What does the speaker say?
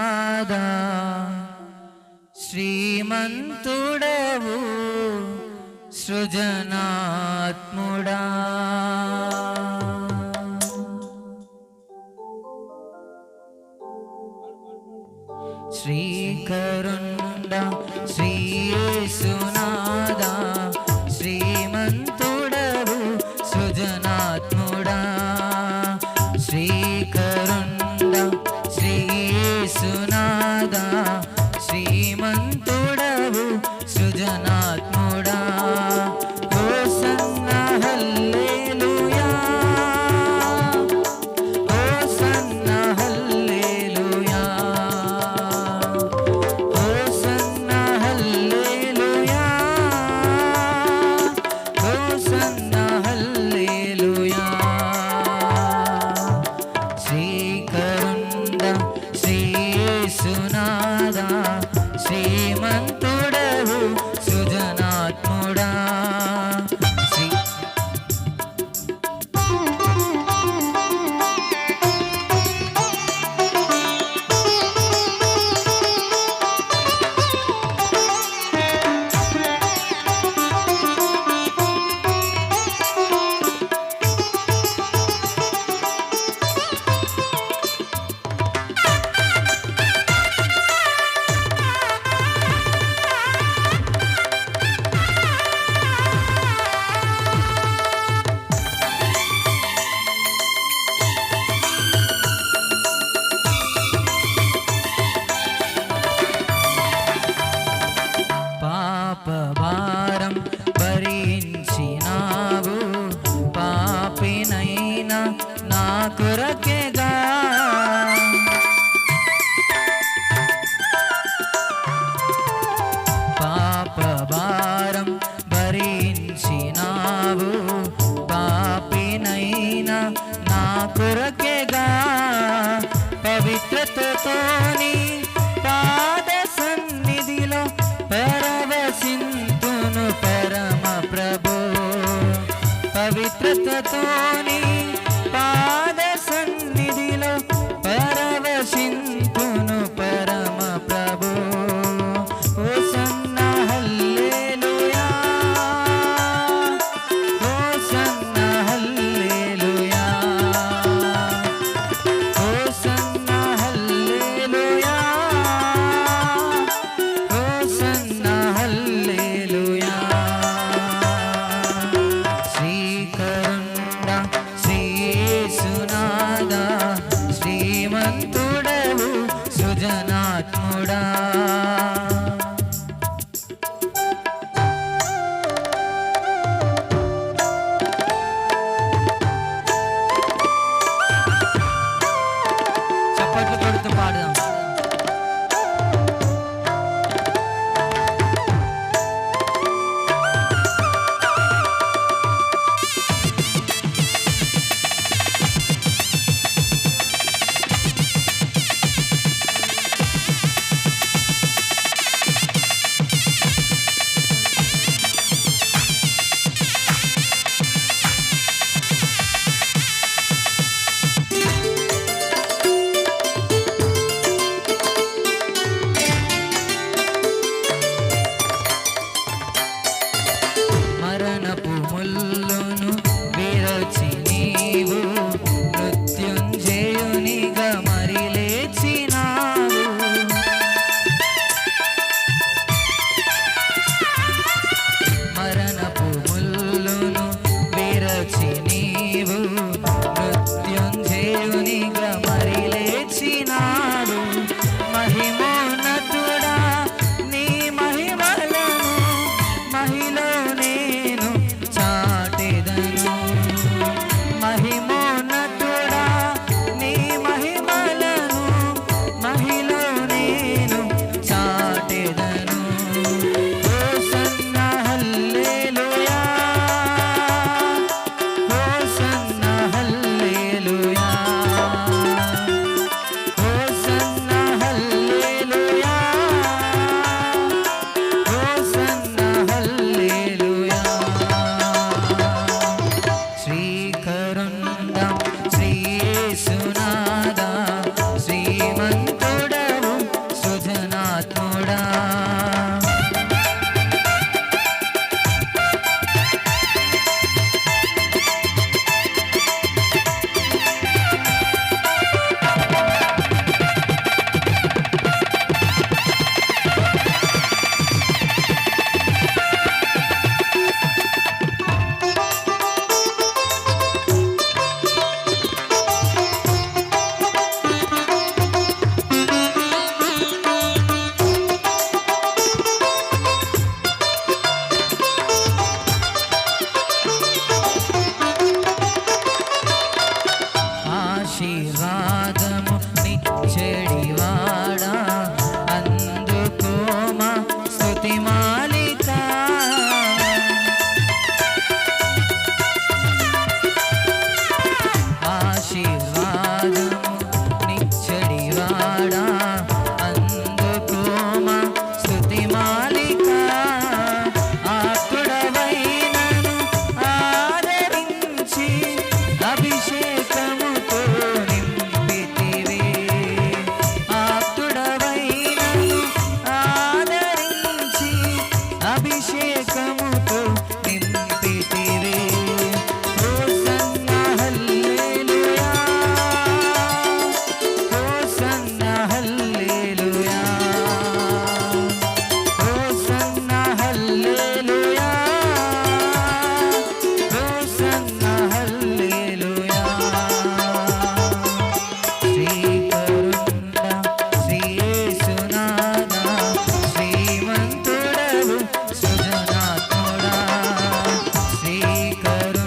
నాదా శ్రీమంతుడవు సృజనాత్ముడా. శ్రీకరుండ శ్రీయేసునా. రాధా శ్రీమంతుడు. see. కొరకేగా పవిత్రతతోని పాద సన్నిధిలో పరవసింతును పరమ ప్రభు. పవిత్రతతోని करो